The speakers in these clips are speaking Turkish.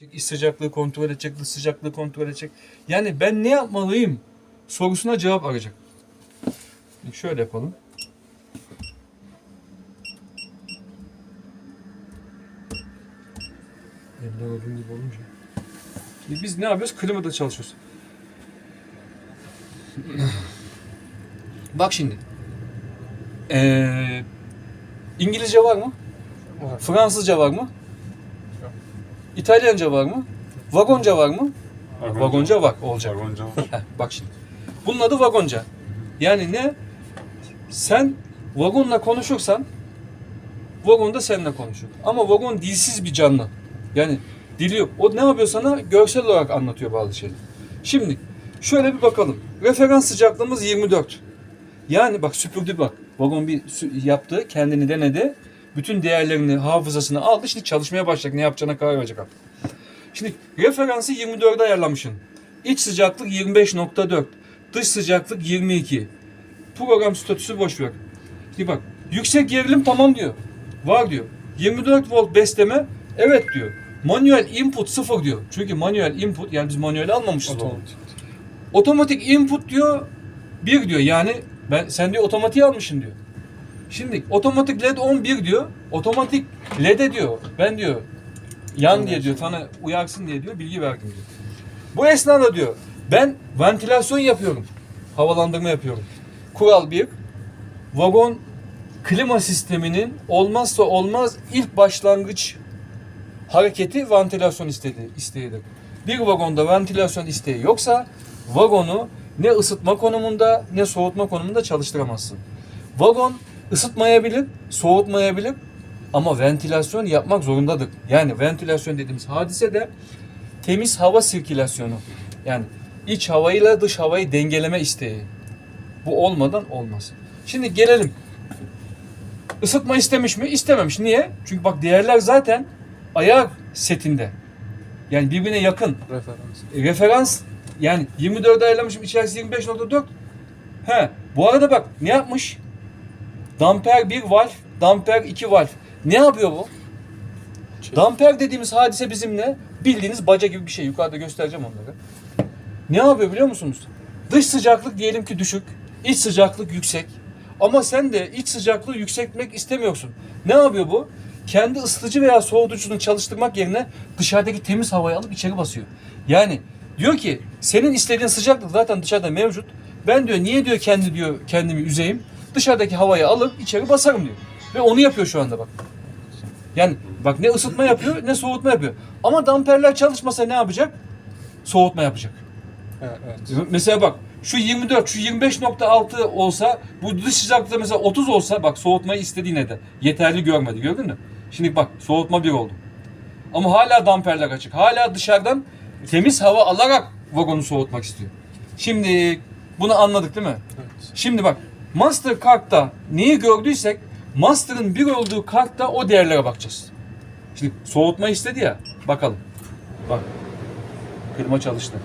İç sıcaklığı kontrol edecek, dış sıcaklığı kontrol edecek. Yani ben ne yapmalıyım sorusuna cevap arayacak. Şimdi Şöyle yapalım. Eller odun gibi olunca. Şimdi biz ne yapıyoruz? Klimada çalışıyoruz. Bak şimdi. Ee, İngilizce var mı? Var. Fransızca var mı? İtalyanca var mı? Vagonca var mı? Vagonca var olacak. Vagonca var. Heh, bak şimdi. Bunun adı vagonca. Yani ne? Sen vagonla konuşursan vagon da seninle konuşur. Ama vagon dilsiz bir canlı. Yani dili yok. O ne yapıyor sana? Görsel olarak anlatıyor bazı şeyleri. Şimdi şöyle bir bakalım. Referans sıcaklığımız 24. Yani bak süpürdü bak. Vagon bir yaptı, kendini denedi. Bütün değerlerini, hafızasını aldı. Şimdi çalışmaya başlayacak. Ne yapacağına karar verecek artık. Şimdi referansı 24'e ayarlamışsın. İç sıcaklık 25.4. Dış sıcaklık 22. Program statüsü boş ver. Şimdi bak yüksek gerilim tamam diyor. Var diyor. 24 volt besleme evet diyor. Manuel input 0 diyor. Çünkü manuel input yani biz manuel almamışız. Otomatik. Otomatik input diyor 1 diyor. Yani ben sen diyor otomatiği almışsın diyor. Şimdi otomatik led 11 diyor. Otomatik led'e diyor. Ben diyor yan diye diyor sana uyarsın diye diyor bilgi verdim diyor. Bu esnada diyor ben ventilasyon yapıyorum. Havalandırma yapıyorum. Kural 1. Vagon klima sisteminin olmazsa olmaz ilk başlangıç hareketi ventilasyon istedi, isteğidir. Bir vagonda ventilasyon isteği yoksa vagonu ne ısıtma konumunda ne soğutma konumunda çalıştıramazsın. Vagon ısıtmayabilir, soğutmayabilir ama ventilasyon yapmak zorundadır. Yani ventilasyon dediğimiz hadise de temiz hava sirkülasyonu. Yani iç havayla dış havayı dengeleme isteği. Bu olmadan olmaz. Şimdi gelelim. Isıtma istemiş mi? İstememiş. Niye? Çünkü bak değerler zaten ayar setinde. Yani birbirine yakın. Referans. E, referans yani 24 ayarlamışım içerisi 25.4. He bu arada bak ne yapmış? Damper 1 valf, damper 2 valf. Ne yapıyor bu? Damper dediğimiz hadise bizim ne? Bildiğiniz baca gibi bir şey. Yukarıda göstereceğim onları. Ne yapıyor biliyor musunuz? Dış sıcaklık diyelim ki düşük, iç sıcaklık yüksek. Ama sen de iç sıcaklığı yükseltmek istemiyorsun. Ne yapıyor bu? Kendi ısıtıcı veya soğutucunu çalıştırmak yerine dışarıdaki temiz havayı alıp içeri basıyor. Yani diyor ki senin istediğin sıcaklık zaten dışarıda mevcut. Ben diyor niye diyor kendi diyor kendimi üzeyim? Dışarıdaki havayı alıp içeri basarım diyor. Ve onu yapıyor şu anda bak. Yani bak ne ısıtma yapıyor ne soğutma yapıyor. Ama damperler çalışmasa ne yapacak? Soğutma yapacak. Evet, evet. Mesela bak şu 24, şu 25.6 olsa bu dış sıcaklıkta mesela 30 olsa bak soğutmayı istedi yine de. Yeterli görmedi gördün mü? Şimdi bak soğutma bir oldu. Ama hala damperler açık. Hala dışarıdan temiz hava alarak vagonu soğutmak istiyor. Şimdi bunu anladık değil mi? evet. Şimdi bak Master kartta neyi gördüysek Master'ın bir olduğu kartta o değerlere bakacağız. Şimdi soğutma istedi ya. Bakalım. Bak. Klima çalıştı.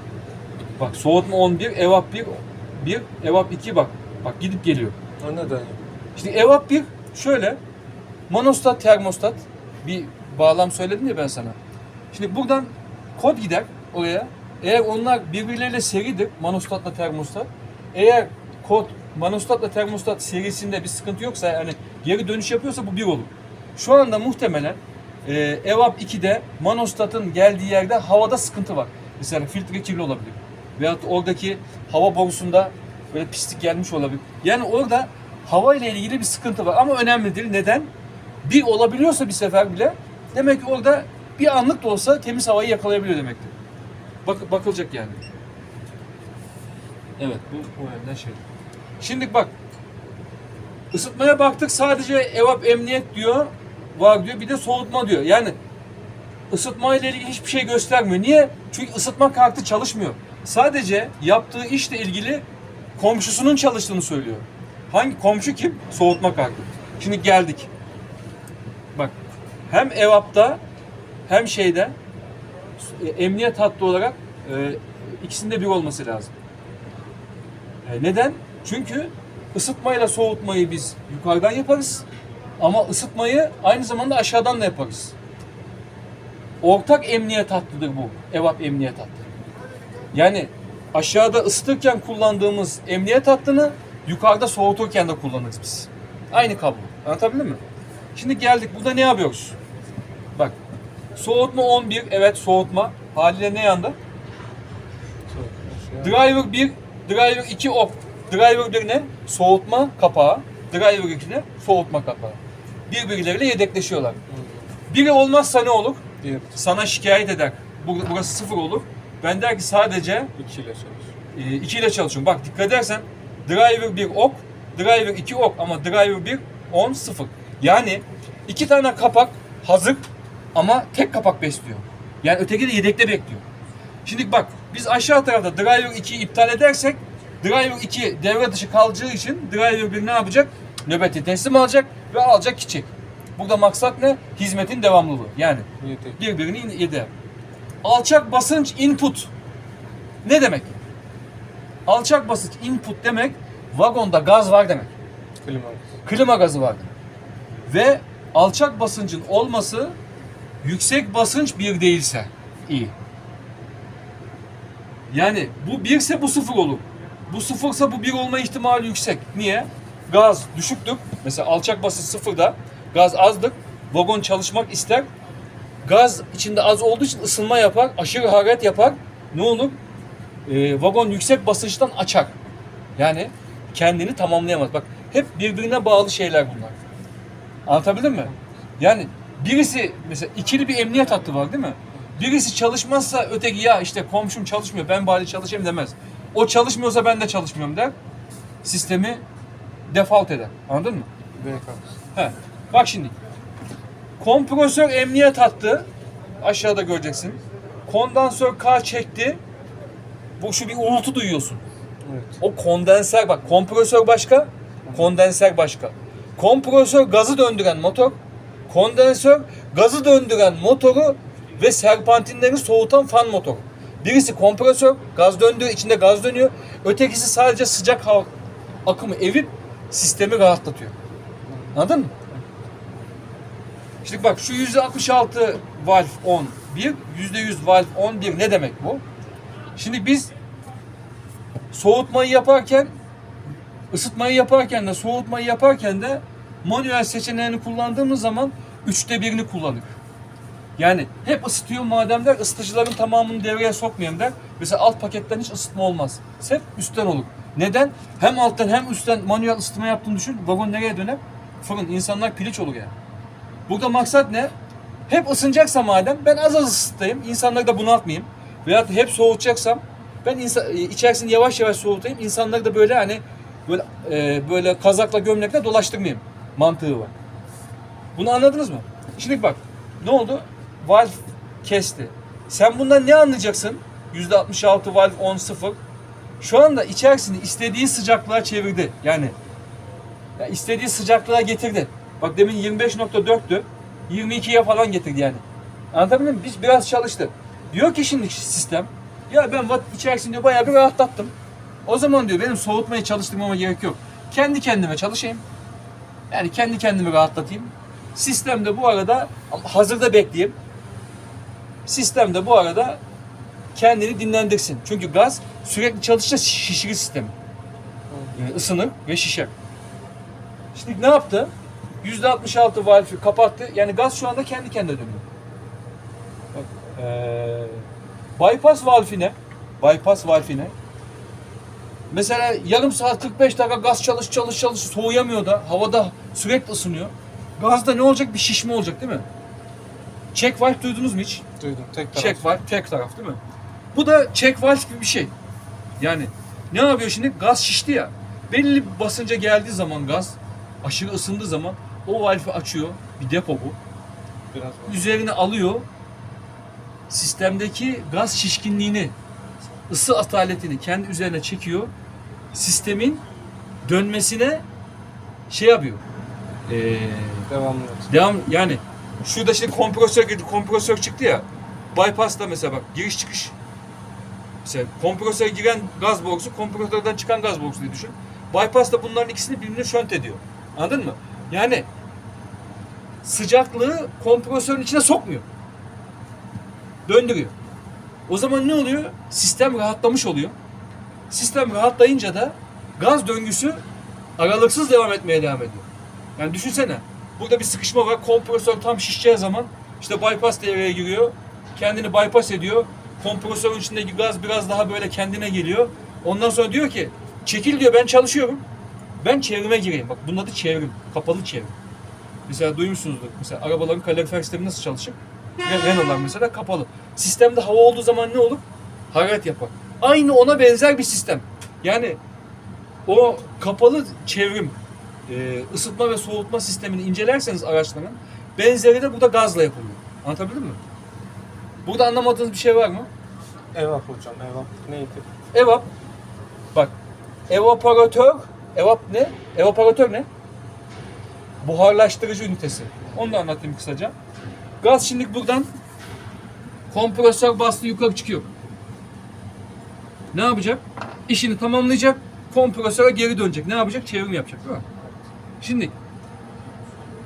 Bak soğutma 11, evap 1, 1, evap 2 bak. Bak gidip geliyor. Neden? Şimdi evap 1 şöyle. Monostat, termostat. Bir bağlam söyledim ya ben sana. Şimdi buradan kod gider oraya. Eğer onlar birbirleriyle seridir, monostatla termostat. Eğer kod monostatla termostat serisinde bir sıkıntı yoksa yani geri dönüş yapıyorsa bu bir olur. Şu anda muhtemelen e, evap 2'de monostatın geldiği yerde havada sıkıntı var. Mesela filtre kirli olabilir. Veyahut oradaki hava borusunda böyle pislik gelmiş olabilir. Yani orada hava ile ilgili bir sıkıntı var ama önemli değil. Neden? Bir olabiliyorsa bir sefer bile demek ki orada bir anlık da olsa temiz havayı yakalayabiliyor demektir. Bak, bakılacak yani. Evet bu, bu yönden şey. Şimdi bak ısıtmaya baktık sadece evap emniyet diyor var diyor bir de soğutma diyor. Yani ısıtma ile ilgili hiçbir şey göstermiyor. Niye? Çünkü ısıtma kartı çalışmıyor. Sadece yaptığı işle ilgili komşusunun çalıştığını söylüyor. Hangi komşu kim? Soğutma kartı. Şimdi geldik. Bak hem evapta hem şeyde e, emniyet hattı olarak e, ikisinde bir olması lazım. E, neden? Çünkü ısıtmayla soğutmayı biz yukarıdan yaparız. Ama ısıtmayı aynı zamanda aşağıdan da yaparız. ortak emniyet hattıdır bu. EVAP emniyet hattı. Yani aşağıda ısıtırken kullandığımız emniyet hattını yukarıda soğuturken de kullanırız biz. Aynı kablo. Anlatabildim mi? Şimdi geldik. Burada ne yapıyoruz? Bak. Soğutma 11. Evet soğutma. Haliyle ne yandı? Driver 1, driver 2 op. Driver 1 ne? Soğutma kapağı. Driver 2 ne? Soğutma kapağı. Birbirleriyle yedekleşiyorlar. Biri olmazsa ne olur? Diğer Sana şikayet eder. Bur- Burası sıfır olur. Ben der ki sadece ikiyle çalış. 2 ile çalışıyorum. Bak dikkat edersen driver 1 ok, driver 2 ok ama driver 1 10 0. Yani iki tane kapak hazır ama tek kapak besliyor. Yani öteki de yedekte bekliyor. Şimdi bak biz aşağı tarafta driver 2'yi iptal edersek driver 2 devre dışı kalacağı için driver 1 ne yapacak? Nöbeti teslim alacak ve alacak gidecek. Burada maksat ne? Hizmetin devamlılığı. Yani birbirini yedi. Alçak basınç input. Ne demek? Alçak basınç input demek vagonda gaz var demek. Klima. Klima gazı var demek. Ve alçak basıncın olması yüksek basınç bir değilse iyi. Yani bu birse bu sıfır olur. Bu sıfırsa bu bir olma ihtimali yüksek. Niye? Gaz düşüktür. Mesela alçak basınç sıfırda gaz azdır. Vagon çalışmak ister. Gaz içinde az olduğu için ısınma yapar. Aşırı hararet yapar. Ne olur? Ee, vagon yüksek basınçtan açar. Yani kendini tamamlayamaz. Bak hep birbirine bağlı şeyler bunlar. Anlatabildim mi? Yani birisi mesela ikili bir emniyet hattı var değil mi? Birisi çalışmazsa öteki ya işte komşum çalışmıyor ben bari çalışayım demez. O çalışmıyorsa ben de çalışmıyorum der. Sistemi default eder. Anladın mı? He. Bak şimdi. Kompresör emniyet hattı. Aşağıda göreceksin. Kondansör K çekti. Bu şu bir uğultu duyuyorsun. Evet. O kondenser bak kompresör başka, kondenser başka. Kompresör gazı döndüren motor, kondensör gazı döndüren motoru ve serpantinleri soğutan fan motoru. Birisi kompresör, gaz döndürüyor, içinde gaz dönüyor. Ötekisi sadece sıcak hava akımı evip sistemi rahatlatıyor. Anladın mı? Şimdi bak şu %66 valve 11, %100 valve 11 ne demek bu? Şimdi biz soğutmayı yaparken ısıtmayı yaparken de soğutmayı yaparken de manuel seçeneğini kullandığımız zaman üçte birini kullanır. Yani hep ısıtıyor madem der ısıtıcıların tamamını devreye sokmayayım der. Mesela alt paketten hiç ısıtma olmaz. Hep üstten olur. Neden? Hem alttan hem üstten manuel ısıtma yaptığını düşün. Vagon nereye döner? Fırın. İnsanlar piliç olur yani. Burada maksat ne? Hep ısınacaksa madem ben az az ısıtayım. İnsanları da bunaltmayayım. Veyahut hep soğutacaksam ben insan, e, içerisini yavaş yavaş soğutayım. İnsanları da böyle hani böyle e, böyle kazakla gömlekle dolaştırmayayım. Mantığı var. Bunu anladınız mı? Şimdi bak ne oldu? Valve kesti. Sen bundan ne anlayacaksın? %66 valve 10 0. Şu anda içerisini istediği sıcaklığa çevirdi. Yani ya istediği sıcaklığa getirdi. Bak demin 25.4'tü. 22'ye falan getirdi yani. Anlatabildim mi? Biz biraz çalıştı. Diyor ki şimdi sistem ya ben watt içerisinde diyor bayağı bir rahatlattım. O zaman diyor benim soğutmayı çalıştırmama gerek yok. Kendi kendime çalışayım. Yani kendi kendimi rahatlatayım. Sistem de bu arada hazırda bekleyeyim. Sistem de bu arada kendini dinlendirsin. Çünkü gaz sürekli çalışınca şişirir sistemi. Yani ısınır ve şişer. Şimdi ne yaptı? %66 valfi kapattı. Yani gaz şu anda kendi kendine dönüyor. Bak, eee, bypass valfine bypass valfine mesela yarım saat 45 dakika gaz çalış çalış çalış soğuyamıyor da havada sürekli ısınıyor. Gazda ne olacak? Bir şişme olacak değil mi? Check valve duydunuz mu hiç? Duydum. Tek taraf. Check valve tek taraf değil mi? Bu da check valve gibi bir şey. Yani ne yapıyor şimdi? Gaz şişti ya. Belli bir basınca geldiği zaman gaz aşırı ısındığı zaman o valfi açıyor. Bir depo bu. Biraz var. Üzerine alıyor. Sistemdeki gaz şişkinliğini, ısı ataletini kendi üzerine çekiyor. Sistemin dönmesine şey yapıyor. Ee, Devamlı. Devam yani şurada şimdi kompresör girdi, kompresör çıktı ya. Bypass'ta mesela bak giriş çıkış. Mesela kompresöre giren gaz borusu, kompresörden çıkan gaz borusu diye düşün. Bypass da bunların ikisini birbirine şönt ediyor. Anladın mı? Yani sıcaklığı kompresörün içine sokmuyor. Döndürüyor. O zaman ne oluyor? Sistem rahatlamış oluyor. Sistem rahatlayınca da gaz döngüsü aralıksız devam etmeye devam ediyor. Yani düşünsene. Burada bir sıkışma var. Kompresör tam şişeceği zaman işte bypass devreye giriyor. Kendini bypass ediyor. Kompresörün içindeki gaz biraz daha böyle kendine geliyor. Ondan sonra diyor ki çekil diyor ben çalışıyorum. Ben çevrime gireyim. Bak bunun adı çevrim. Kapalı çevrim. Mesela duymuşsunuzdur. Mesela arabaların kalorifer sistemi nasıl çalışır? Ve Renault'lar mesela kapalı. Sistemde hava olduğu zaman ne olur? Hararet yapar. Aynı ona benzer bir sistem. Yani o kapalı çevrim, e, ısıtma ve soğutma sistemini incelerseniz araçların benzeri de burada gazla yapılıyor. Anlatabildim mi? Burada anlamadığınız bir şey var mı? Evap hocam evap neydi? Evap. Bak. Evaporatör. Evap ne? Evaporatör ne? Buharlaştırıcı ünitesi. Onu da anlatayım kısaca. Gaz şimdi buradan kompresör bastı yukarı çıkıyor. Ne yapacak? İşini tamamlayacak. Kompresöre geri dönecek. Ne yapacak? Çevrim yapacak değil mi? Şimdi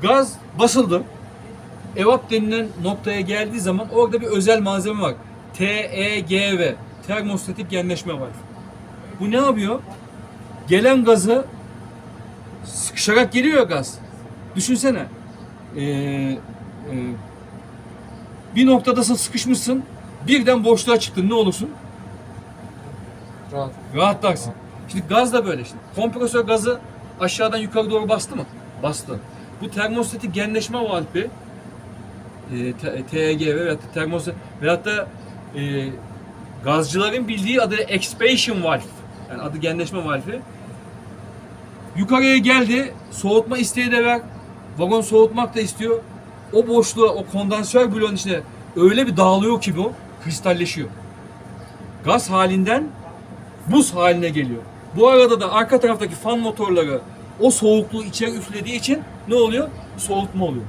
gaz basıldı. Evap denilen noktaya geldiği zaman orada bir özel malzeme var. TEGV. Termostatik genleşme var. Bu ne yapıyor? Gelen gazı sıkışarak geliyor gaz. Düşünsene. Ee, e, bir noktadasın sıkışmışsın. Birden boşluğa çıktın ne olursun? Rahat. Rahatlarsın. Şimdi gaz da böyle işte. Kompresör gazı aşağıdan yukarı doğru bastı mı? Bastı. Bu termostatik genleşme valfi e, T- TEGV veyahut da termostat veyahut da e, gazcıların bildiği adı expansion valve. Yani adı genleşme valfi. Yukarıya geldi. Soğutma isteği de ver. Vagon soğutmak da istiyor. O boşluğa, o kondansör bloğun içine öyle bir dağılıyor ki bu kristalleşiyor. Gaz halinden buz haline geliyor. Bu arada da arka taraftaki fan motorları o soğukluğu içeri üflediği için ne oluyor? Soğutma oluyor.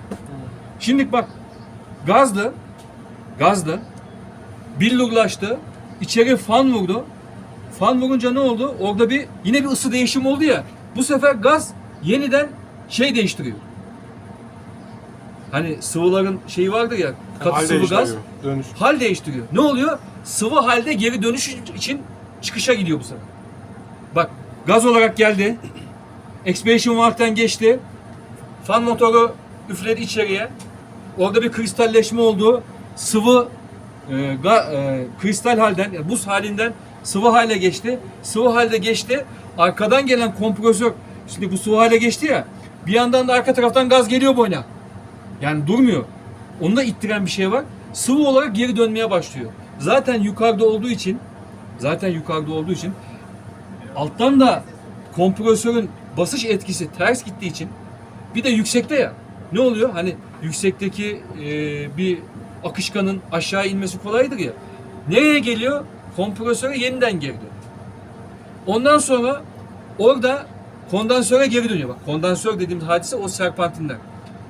Şimdi bak gazdı, gazdı, billurlaştı, içeri fan vurdu. Fan vurunca ne oldu? Orada bir yine bir ısı değişimi oldu ya. Bu sefer gaz yeniden şey değiştiriyor. Hani sıvıların şeyi vardır ya, katı Hal sıvı gaz Dönüş. hal değiştiriyor. Ne oluyor? Sıvı halde geri dönüş için çıkışa gidiyor bu sefer. Gaz olarak geldi. Expansion valve'den geçti. Fan motoru üfledi içeriye. Orada bir kristalleşme oldu. Sıvı e, ga- e, kristal halden, yani buz halinden sıvı hale geçti. Sıvı halde geçti. Arkadan gelen kompresör, şimdi bu sıvı hale geçti ya. Bir yandan da arka taraftan gaz geliyor boyuna. Yani durmuyor. Onu da ittiren bir şey var. Sıvı olarak geri dönmeye başlıyor. Zaten yukarıda olduğu için zaten yukarıda olduğu için alttan da kompresörün basış etkisi ters gittiği için bir de yüksekte ya ne oluyor? Hani yüksekteki e, bir akışkanın aşağı inmesi kolaydır ya. Nereye geliyor? Kompresöre yeniden geri dönüyor. Ondan sonra orada kondansöre geri dönüyor. Bak kondansör dediğimiz hadise o serpantinler.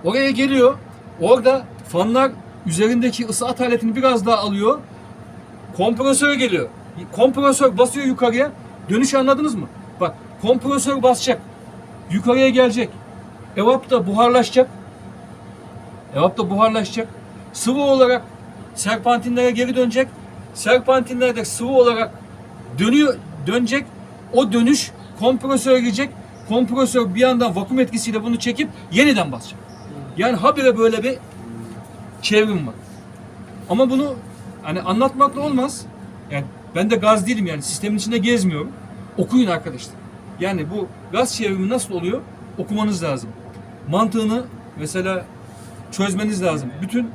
Oraya geliyor. Orada fanlar üzerindeki ısı ataletini biraz daha alıyor. Kompresöre geliyor. Kompresör basıyor yukarıya. Dönüş anladınız mı? Bak kompresör basacak. Yukarıya gelecek. Evap da buharlaşacak. Evap da buharlaşacak. Sıvı olarak serpantinlere geri dönecek. Serpantinler de sıvı olarak dönüyor, dönecek. O dönüş kompresöre girecek. Kompresör bir yandan vakum etkisiyle bunu çekip yeniden basacak. Yani habire böyle bir çevrim var. Ama bunu hani anlatmakla olmaz. Yani ben de gaz değilim yani sistemin içinde gezmiyorum. Okuyun arkadaşlar. Yani bu gaz çevrimi nasıl oluyor? Okumanız lazım. Mantığını mesela çözmeniz lazım. Bütün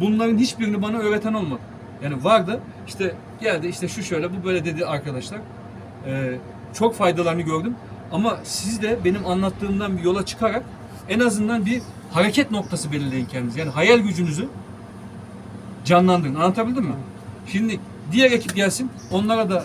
bunların hiçbirini bana öğreten olmadı. Yani vardı işte geldi işte şu şöyle bu böyle dedi arkadaşlar. Ee, çok faydalarını gördüm. Ama siz de benim anlattığımdan bir yola çıkarak en azından bir hareket noktası belirleyin kendiniz. Yani hayal gücünüzü canlandırın. Anlatabildim mi? Şimdi diğer ekip gelsin. Onlara da